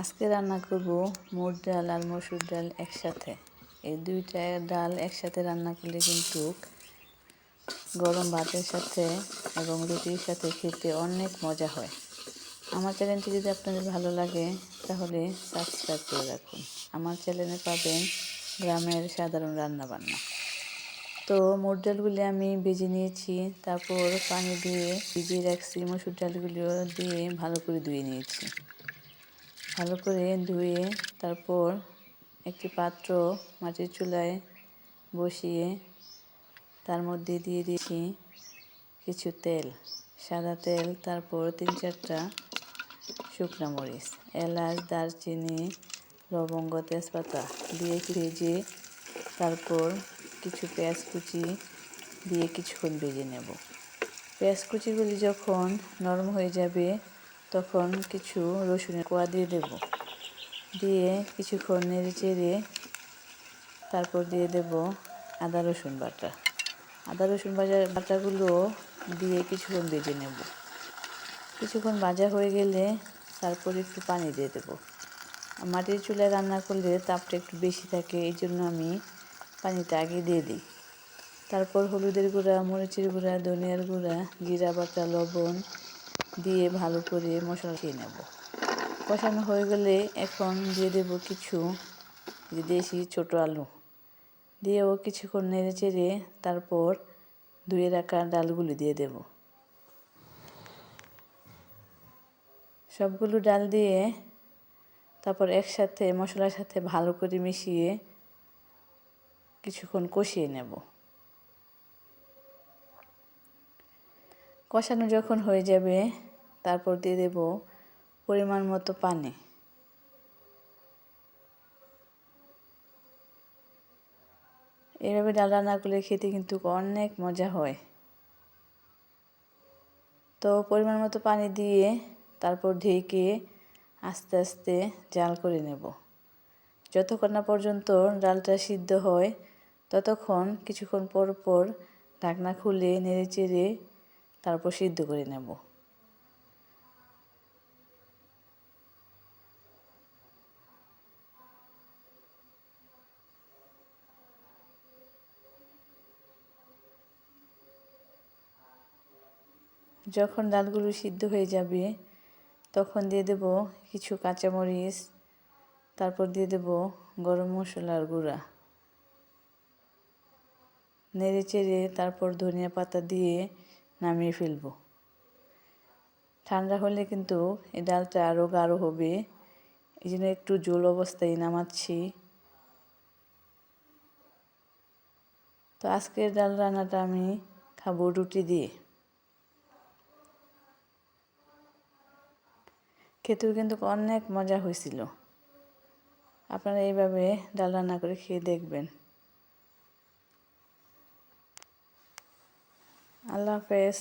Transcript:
আজকে রান্না করব মুগ ডাল আর মসুর ডাল একসাথে। এই দুইটা ডাল একসাথে রান্না করলে কিন্তু গরম ভাতের সাথে এবং রুটির সাথে খেতে অনেক মজা হয়। আমার চ্যানেলটি যদি আপনাদের ভালো লাগে, তাহলে সাবস্ক্রাইব করে রাখুন। আমার চ্যানেলে পাবেন গ্রামের সাধারণ রান্না বান্না তো মুগ ডালগুলি আমি ভেজে নিয়েছি, তারপর পানি দিয়ে ভিজিয়ে রাখছি, মসুর ডালগুলিও দিয়ে ভালো করে ধুয়ে নিয়েছি। ভালো করে ধুয়ে তারপর একটি পাত্র মাটির চুলায় বসিয়ে তার মধ্যে দিয়ে দিয়েছি কিছু তেল, সাদা তেল, তারপর তিন চারটা শুকনো মরিচ, এলাচ, দারচিনি, লবঙ্গ, তেজপাতা দিয়ে ভেজে তারপর কিছু পেঁয়াজ কুচি দিয়ে কিছুক্ষণ ভেজে নেব। পেঁয়াজ কুচিগুলি যখন নরম হয়ে যাবে তখন কিছু রসুনের কোয়া দিয়ে দেব। দিয়ে কিছুক্ষণ নেড়ে চেড়ে তারপর দিয়ে দেব আদা রসুন বাটা। আদা রসুন বাজা, বাটাগুলো দিয়ে কিছুক্ষণ ভেজে নেব। কিছুক্ষণ ভাজা হয়ে গেলে তারপর একটু পানি দিয়ে দেব। মাটির চুলায় রান্না করলে তাপটা একটু বেশি থাকে, এই জন্য আমি পানিটা আগে দিয়ে দিই। তারপর হলুদের গুঁড়া, মরিচের গুঁড়া, ধনিয়ার গুঁড়া, জিরা বাটা, লবণ দিয়ে ভালো করে মশলা খেয়ে নেব। কষানো হয়ে গেলে এখন দিয়ে দেব কিছু দেশি ছোটো আলু। দিয়েও কিছুক্ষণ নেড়ে চেড়ে তারপর ধুয়ে রাখা ডালগুলি দিয়ে দেব। সবগুলো ডাল দিয়ে তারপর একসাথে মশলার সাথে ভালো করে মিশিয়ে কিছুক্ষণ কষিয়ে নেব। কষানো যখন হয়ে যাবে, তারপর দিয়ে দেব পরিমাণ মতো পানি। এভাবে ডাল রান্না করলে খেতে কিন্তু অনেক মজা হয়। তো পরিমাণ মতো পানি দিয়ে তারপর ঢেকে আস্তে আস্তে জাল করে নেব। যতক্ষণ না পর্যন্ত ডালটা সিদ্ধ হয়, ততক্ষণ কিছুক্ষণ পর পর ঢাকনা খুলে নেড়ে চেড়ে তারপর সিদ্ধ করে নেব। যখন ডালগুলো সিদ্ধ হয়ে যাবে, তখন দিয়ে দেব কিছু কাঁচামরিচ, তারপর দিয়ে দেব গরম মশলার গুঁড়া। নেড়ে চেড়ে তারপর ধনিয়া পাতা দিয়ে নামিয়ে ফেলব। ঠান্ডা হলে কিন্তু এই ডালটা আরও গাঢ় হবে। এই জন্য একটু জোল অবস্থায় নামাচ্ছি। তো আজকের ডাল রান্নাটা আমি খাব রুটি দিয়ে। খেতেও কিন্তু অনেক মজা হয়েছিল। আপনারা এইভাবে ডাল রান্না করে খেয়ে দেখবেন। আল্লাহ হাফেজ।